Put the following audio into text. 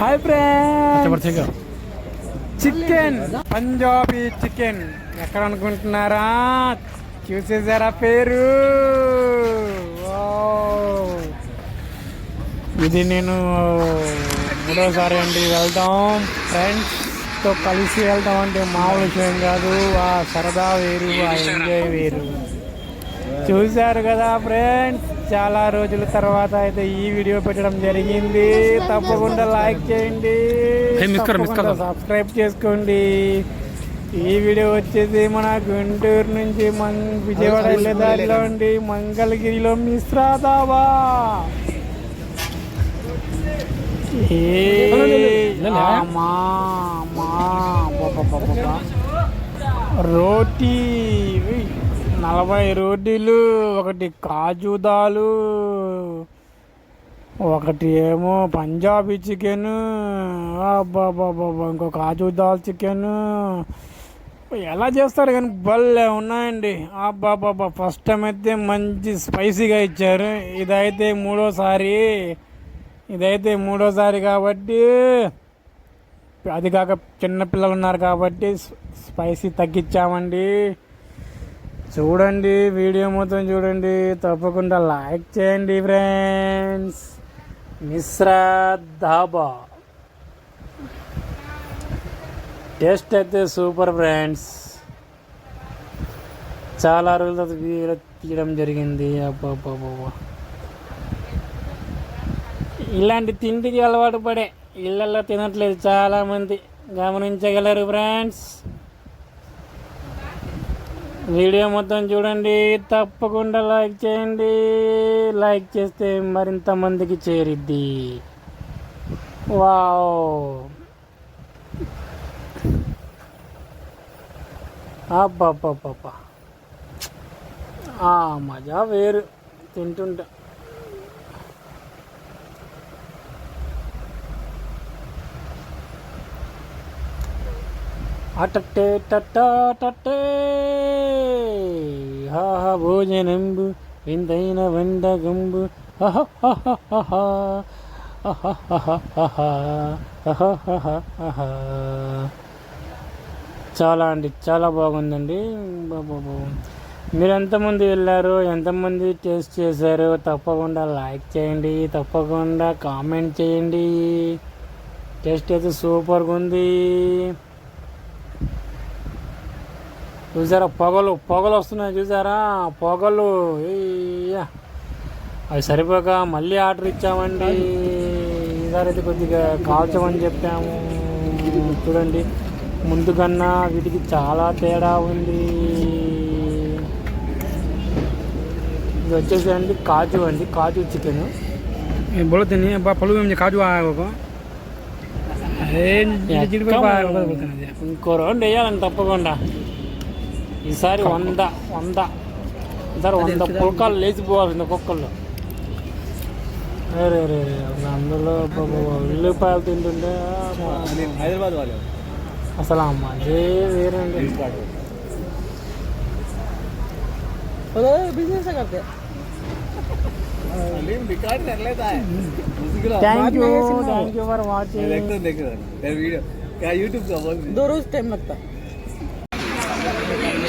Hi friends chicken Punjabi chicken ఎక్కడ అనుకుంటున్నారా? చూసేసారా పేరు. ఇది నేను మూడోసారి అండి వెళ్తాం ఫ్రెండ్స్తో కలిసి వెళ్తాం అంటే మామూలు విషయం కాదు. ఆ సరదా వేరు ఆ ఎంజాయ్ వేరు. చూశారు కదా ఫ్రెండ్స్ చాలా రోజుల తర్వాత అయితే ఈ వీడియో పెట్టడం జరిగింది. తప్పకుండా లైక్ చేయండి. సబ్స్క్రైబ్ చేసుకోండి. ఈ వీడియో వచ్చేసి మన గుంటూరు నుంచి మం విజయవాడ వెళ్ళే దారిలో ఉండి మంగళగిరిలో మిశ్రా దాబా ఏ, అమ్మా, అమ్మా, అబ్బబ్బబ్బబ్బబ్బా. రోటీ నలభై రోటీలు ఒకటి కాజు దాలు ఒకటి ఏమో పంజాబీ చికెన్ అబ్బాబాబాబా ఇంకో కాజు దాల్ చికెన్. ఎలా చేస్తారు కానీ భలే ఉన్నాయండి. అబ్బాబాబా ఫస్ట్ టైం అయితే మంచి స్పైసీగా ఇచ్చారు. ఇదైతే మూడోసారి ఇదైతే మూడోసారి కాబట్టి అది కాక చిన్నపిల్లలు ఉన్నారు కాబట్టి స్- స్పైసీ తగ్గించామండి చూడండి వీడియో మొత్తం చూడండి. తప్పకుండా లైక్ చేయండి ఫ్రెండ్స్ మిశ్రా ధాబా. టేస్ట్ అయితే సూపర్ ఫ్రెండ్స్ చాలా రోజుల తర్వాత వీడియో తీయడం జరిగింది. అబ్బాబ్బాబ్బా ఇలాంటి తిండికి అలవాటు పడే ఇళ్ళల్లో తినట్లేదు చాలామంది. గమనించగలరు ఫ్రెండ్స్ వీడియో మొత్తం చూడండి తప్పకుండా లైక్ చేయండి. లైక్ చేస్తే మరింత మందికి చేరిద్ది. వావ్. అబ్బబ్బబ్బబ్బా. ఆ మజా వేరు. తింటుంటే. టట్టా టట్టే. హాహ భోజనంబు విందైన వండగంబు చాలా అండి చాలా బాగుందండి. బాబా మీరు ఎంతమంది వెళ్ళారు ఎంతమంది టేస్ట్ చేశారు తప్పకుండా లైక్ చేయండి తప్పకుండా కామెంట్ చేయండి. టేస్ట్ అయితే సూపర్గా ఉంది చూసారా పొగలు పొగలు వస్తున్నాయి చూసారా? పొగలు అవి సరిపోక మళ్ళీ ఆర్డర్ ఇచ్చామండి. ఈసారి అయితే కొద్దిగా కాల్చమని చెప్పాము. చూడండి ముందుకన్నా వీటికి చాలా తేడా ఉంది. ఇది వచ్చేసి అండి కాజు అండి కాజు చికెన్. బోలో తిని పళ్ళు కాజు ఇంకో రౌండ్ వేయాలని తప్పకుండా. ఈసారి వంద వంద ఈసారి వంద పుల్కాలు లేచిపోవాల్సింది ఒక్కొక్కళ్ళు అరే రే అందులో పాపం ఉల్లిపాయలు తింటుంటే హైదరాబాద్ వాళ్ళు అసలు అమ్మ అదే వేరండి बिजनेस करते रिकॉर्ड कर लेता है उसी को thank you thank you for watching देखते देख रहा वीडियो क्या यूट्यूब का बोल दो रोज टाइम लगता